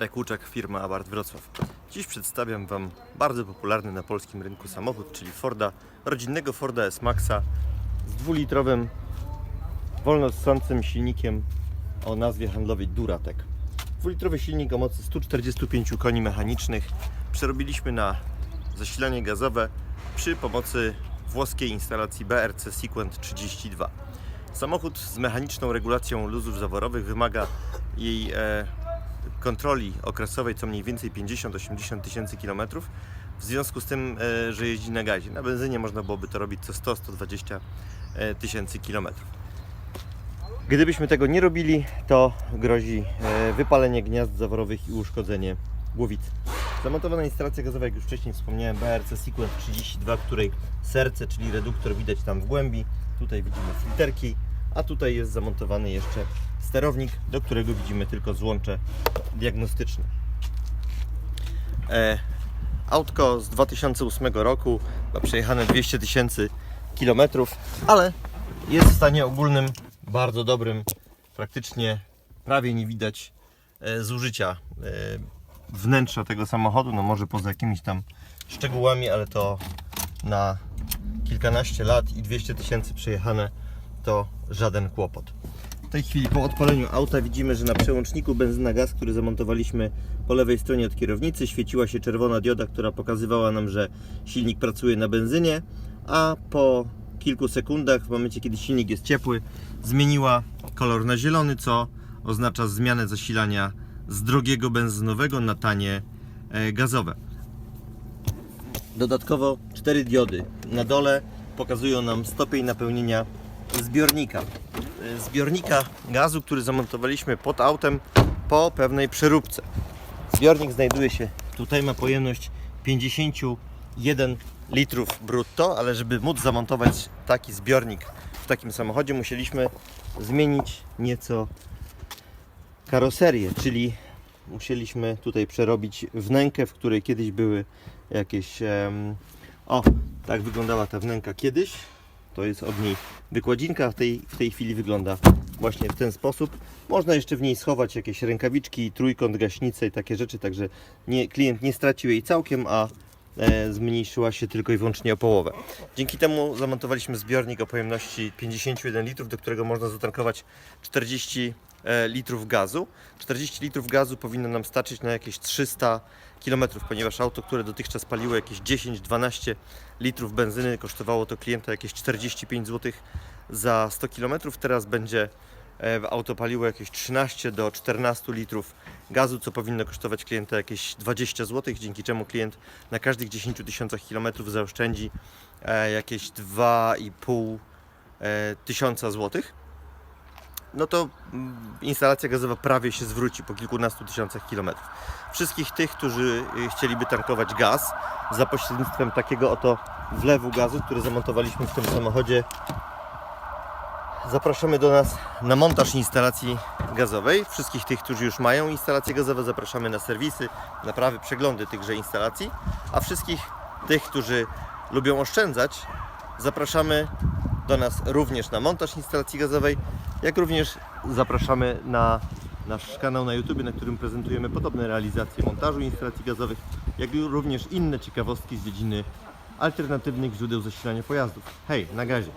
Kuczak, firma Abarth Wrocław. Dziś przedstawiam Wam bardzo popularny na polskim rynku samochód, czyli Forda, rodzinnego Forda S-Maxa z dwulitrowym, wolnossącym silnikiem o nazwie handlowej Duratec. Dwulitrowy silnik o mocy 145 koni mechanicznych przerobiliśmy na zasilanie gazowe przy pomocy włoskiej instalacji BRC Sequent 32. Samochód z mechaniczną regulacją luzów zaworowych wymaga jej e, kontroli okresowej co mniej więcej 50-80 tysięcy kilometrów. W związku z tym, e, że jeździ na gazie. Na benzynie można byłoby to robić co 100-120 e, tysięcy kilometrów. Gdybyśmy tego nie robili, to grozi e, wypalenie gniazd zaworowych i uszkodzenie głowicy. Zamontowana instalacja gazowa, jak już wcześniej wspomniałem, BRC Sequent 32, której serce, czyli reduktor widać tam w głębi. Tutaj widzimy filterki, a tutaj jest zamontowany jeszcze sterownik, do którego widzimy tylko złącze diagnostyczne. E, autko z 2008 roku, ma przejechane 200 tysięcy kilometrów, ale jest w stanie ogólnym bardzo dobrym. Praktycznie prawie nie widać e, zużycia e, wnętrza tego samochodu, no może poza jakimiś tam szczegółami, ale to na kilkanaście lat i 200 tysięcy przejechane to żaden kłopot. W tej chwili po odpaleniu auta widzimy, że na przełączniku benzyna gaz, który zamontowaliśmy po lewej stronie od kierownicy, świeciła się czerwona dioda, która pokazywała nam, że silnik pracuje na benzynie, a po kilku sekundach, w momencie kiedy silnik jest ciepły, zmieniła kolor na zielony, co oznacza zmianę zasilania z drogiego benzynowego na tanie e, gazowe. Dodatkowo cztery diody na dole pokazują nam stopień napełnienia zbiornika. Zbiornika gazu, który zamontowaliśmy pod autem po pewnej przeróbce. Zbiornik znajduje się tutaj, ma pojemność 51 litrów brutto, ale żeby móc zamontować taki zbiornik w takim samochodzie, musieliśmy zmienić nieco karoserię, czyli musieliśmy tutaj przerobić wnękę, w której kiedyś były jakieś. em, o, tak wyglądała ta wnęka kiedyś. To jest od niej wykładzinka, w tej, w tej chwili wygląda właśnie w ten sposób. Można jeszcze w niej schować jakieś rękawiczki, trójkąt, gaśnicę i takie rzeczy, także nie, klient nie stracił jej całkiem, a zmniejszyła się tylko i wyłącznie o połowę. Dzięki temu zamontowaliśmy zbiornik o pojemności 51 litrów, do którego można zatankować 40 e, litrów gazu. 40 litrów gazu powinno nam starczyć na jakieś 300 km, ponieważ auto, które dotychczas paliło jakieś 10-12 litrów benzyny, kosztowało to klienta jakieś 45 zł za 100 km. Teraz będzie e, auto paliło jakieś 13 do 14 litrów gazu, co powinno kosztować klienta jakieś 20 zł, dzięki czemu klient na każdych 10 tysiącach kilometrów zaoszczędzi e, jakieś 2,5 e, tysiąca złotych no to mm, instalacja gazowa prawie się zwróci po kilkunastu tysiącach kilometrów. Wszystkich tych, którzy y, chcieliby tankować gaz za pośrednictwem takiego oto wlewu gazu, który zamontowaliśmy w tym samochodzie, zapraszamy do nas na montaż instalacji gazowej. Wszystkich tych, którzy już mają instalacje gazowe, zapraszamy na serwisy, naprawy, przeglądy tychże instalacji, a wszystkich tych, którzy lubią oszczędzać, zapraszamy do nas również na montaż instalacji gazowej, jak również zapraszamy na nasz kanał na YouTube, na którym prezentujemy podobne realizacje montażu instalacji gazowych, jak również inne ciekawostki z dziedziny alternatywnych źródeł zasilania pojazdów. Hej, na gazie!